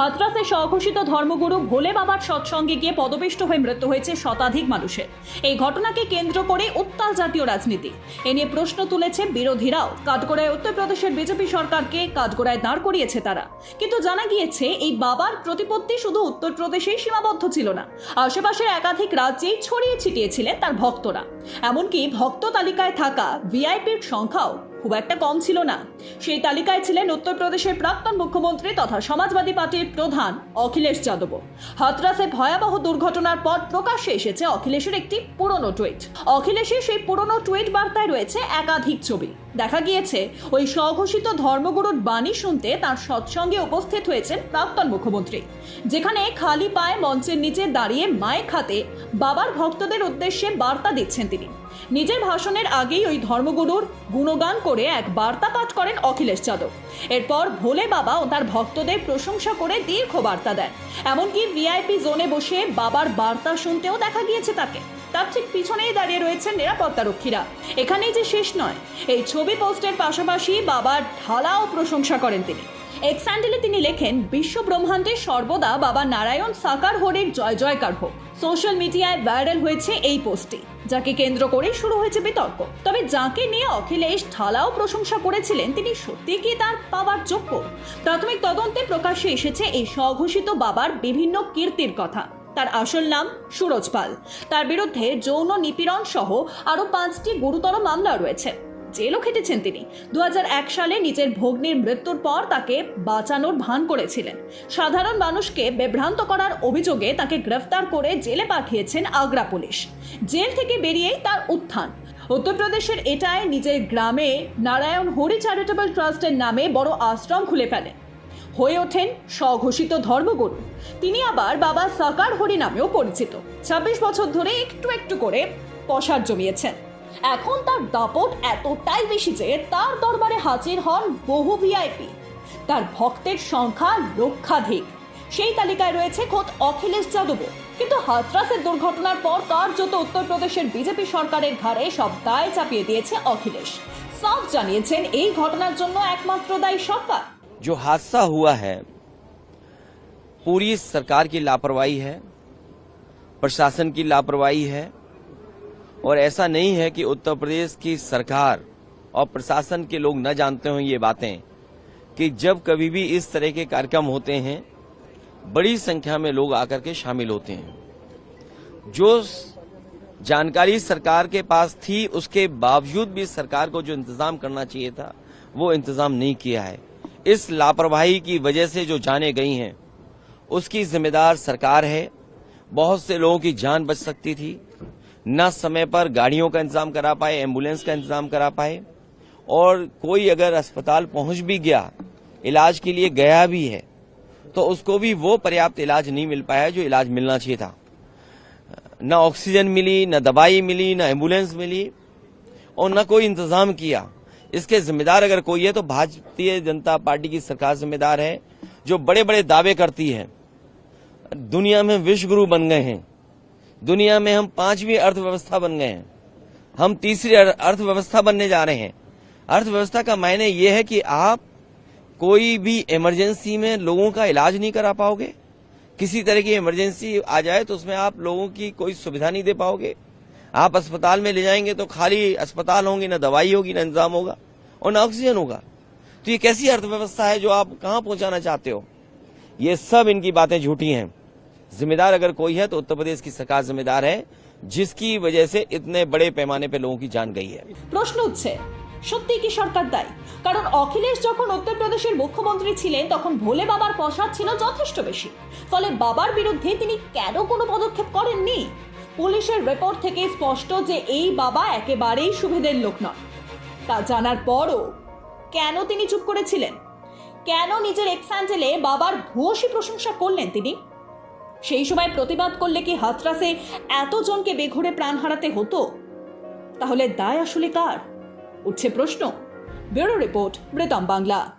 হাতরাসে স্বঘোষিত ধর্মগুরু ভোলে বাবার সৎসঙ্গে গিয়ে পদপিষ্ট হয়ে মৃত্যু হয়েছে শতাধিক মানুষের। এই ঘটনাকে কেন্দ্র করে উত্তাল জাতীয় রাজনীতি। এ নিয়ে প্রশ্ন তুলেছে বিরোধীরাও। কাঠগোড়ায় উত্তরপ্রদেশের বিজেপি সরকারকে কাঠগোড়ায় দাঁড় করিয়েছে তারা। কিন্তু জানা গিয়েছে, এই বাবার প্রতিপত্তি শুধু উত্তরপ্রদেশেই সীমাবদ্ধ ছিল না। আশেপাশের একাধিক রাজ্যেই ছড়িয়ে ছিটিয়েছিলেন তার ভক্তরা। এমনকি ভক্ত তালিকায় থাকা ভিআইপির সংখ্যাও খুব একটা কম ছিল না। সেই তালিকায় ছিলেন উত্তরপ্রদেশের প্রাক্তন মুখ্যমন্ত্রী তথা সমাজবাদী পার্টির প্রধান অখিলেশ যাদব। হাতরাসে ভয়াবহ দুর্ঘটনার পর প্রকাশ্যে এসেছে অখিলেশের একটি পুরনো টুইট। অখিলেশের সেই পুরনো টুইট বার্তায় রয়েছে একাধিক ছবি। দেখা গিয়েছে, ওই স্বঘোষিত ধর্মগুরুর বাণী শুনতে তার সৎসঙ্গে উপস্থিত হয়েছেন প্রাক্তন মুখ্যমন্ত্রী, যেখানে খালি পায়ে মঞ্চের নিচে দাঁড়িয়ে মায়ের খাতে বাবার ভক্তদের উদ্দেশ্যে বার্তা দিচ্ছেন তিনি। নিজের ভাষণের আগেই ওই ধর্মগুরুর গুণগান করে এক বার্তা পাঠ করেন অখিলেশ যাদব। এরপর ভোলে বাবা ও তার ভক্তদের প্রশংসা করে দীর্ঘ বার্তা দেন। এমনকি ভিআইপি জোনে বসে বাবার বার্তা শুনতেও দেখা গিয়েছে তাকে। তার ঠিক পিছনেই দাঁড়িয়ে রয়েছেন নিরাপত্তারক্ষীরা এখানেই যে শেষ নয়, এই ছবি পোস্টের পাশাপাশি বাবার ঢালাও প্রশংসা করেন তিনি। এক্স হ্যান্ডেলে তিনি লেখেন বিশ্ব ব্রহ্মাণ্ডে সর্বদা বাবা নারায়ণ সাকার হরির জয় জয়কার হোক। সোশ্যাল মিডিয়ায় ভাইরাল হয়েছে এই পোস্টটি, যাকে কেন্দ্র করে শুরু হয়েছে বিতর্ক। তবে যাকে নিয়ে অখিলেশ ঢালাও প্রশংসা করেছিলেন, তিনি সত্যি কি তার পাওয়ার যোগ্য? প্রাথমিক তদন্তে প্রকাশ্যে এসেছে এই স্বঘোষিত বাবার বিভিন্ন কীর্তির কথা। তার আসল নাম সুরজ পাল। তার বিরুদ্ধে যৌন নিপীড়ন সহ আরও পাঁচটি গুরুতর মামলা রয়েছে। জেলও খেটেছেন তিনি। দুহাজার এক সালে নিজের ভগ্নির মৃত্যুর পর তাকে বাঁচানোর ভান করেছিলেন। সাধারণ মানুষকে বিভ্রান্ত করার অভিযোগে তাকে গ্রেফতার করে জেলে পাঠিয়েছেন আগ্রা পুলিশ। জেল থেকে বেরিয়েই তার উত্থান। উত্তরপ্রদেশের এটায় নিজের গ্রামে নারায়ণ হরি চ্যারিটেবল ট্রাস্টের নামে বড় আশ্রম খুলে ফেলেন হয়ে ওঠেন স্বঘোষিত ধর্মগুরু। তিনি আবার বাবা সাকার হরি নামেও পরিচিত। ছাব্বিশ বছর ধরে একটু একটু করে পসার জমিয়েছেন। এখন তার দাপট এতটাই বেশি যে তার দরবারে হাজির হন বহু ভিআইপি তার ভক্তের সংখ্যা লক্ষাধিক। সেই তালিকায় রয়েছে খোদ অখিলেশ যাদবও। কিন্তু হাতরাসের দুর্ঘটনার পর তার কার্যত উত্তরপ্রদেশের বিজেপি সরকারের ঘাড়ে সব দায় চাপিয়ে দিয়েছে অখিলেশ। সাফ জানিয়েছেন এই ঘটনার জন্য একমাত্র দায়ী সরকার। जो हादसा हुआ है, पूरी सरकार की लापरवाही है, प्रशासन की लापरवाही है, और ऐसा नहीं है कि उत्तर प्रदेश की सरकार और प्रशासन के लोग न जानते हो ये बातें, कि जब कभी भी इस तरह के कार्यक्रम होते हैं, बड़ी संख्या में लोग आकर के शामिल होते हैं। जो जानकारी सरकार के पास थी, उसके बावजूद भी सरकार को जो इंतज़ाम करना चाहिए था, वो इंतज़ाम नहीं किया है। इस लापरवाही की वजह से जो जाने गई हैं, उसकी जिम्मेदार सरकार है। बहुत से लोगों की जान बच सकती थी। न समय पर गाड़ियों का इंतज़ाम करा पाए, एंबुलेंस का इंतज़ाम करा पाए। और कोई अगर अस्पताल पहुँच भी गया, इलाज के लिए गया भी है तो उसको भी वो पर्याप्त इलाज नहीं मिल पाया जो इलाज मिलना चाहिए था। न ऑक्सीजन मिली, न दवाई मिली, न एंबुलेंस मिली, और न कोई इंतज़ाम किया। इसके जिम्मेदार अगर कोई है तो भारतीय जनता पार्टी की सरकार जिम्मेदार है, जो बड़े बड़े दावे करती है। दुनिया में विश्व गुरु बन गए हैं। दुनिया में हम पांचवी अर्थव्यवस्था बन गए हैं। हम तीसरी अर्थव्यवस्था बनने जा रहे हैं। अर्थव्यवस्था का मायने ये है कि आप कोई भी इमरजेंसी में लोगों का इलाज नहीं करा पाओगे। किसी तरह की इमरजेंसी आ जाए तो उसमें आप लोगों की कोई सुविधा नहीं दे पाओगे। आप अस्पताल में ले जाएंगे तो खाली अस्पताल होंगे ना दवाई होगी ना इंतजाम होगा और ना ऑक्सीजन होगा तो ये कैसी अर्थव्यवस्था है जो आप कहाँ पहुंचाना चाहते हो ये सब इनकी बातें झूठी हैं जिम्मेदार अगर कोई है तो उत्तर प्रदेश की सरकार जिम्मेदार है जिसकी वजह से इतने बड़े पैमाने पे लोगों की जान गई है প্রশ্ন উঠছে সত্যি কি সরকার দায়ী কারণ অখিলেশ যখন উত্তরপ্রদেশের মুখ্যমন্ত্রী ছিলেন তখন ভোলে বাবার প্রসাদ ছিল যথেষ্ট বেশি ফলে বাবার বিরুদ্ধে তিনি কেন কোনো পদক্ষেপ করেননি পুলিশের রেকর্ড থেকে স্পষ্ট যে এই বাবা একেবারেই সুবিধের লোক নয় তা জানার পরও কেন তিনি চুপ করেছিলেন? কেন নিজের এক্সান্টেলে বাবার ভূয়সী প্রশংসা করলেন তিনি? সেই সময় প্রতিবাদ করলে কি হাতরাসে এতজনকে বেঘরে প্রাণ হারাতে হতো? তাহলে দায় আসলে কার? উঠছে প্রশ্ন। ব্যুরো রিপোর্ট বৃতম বাংলা।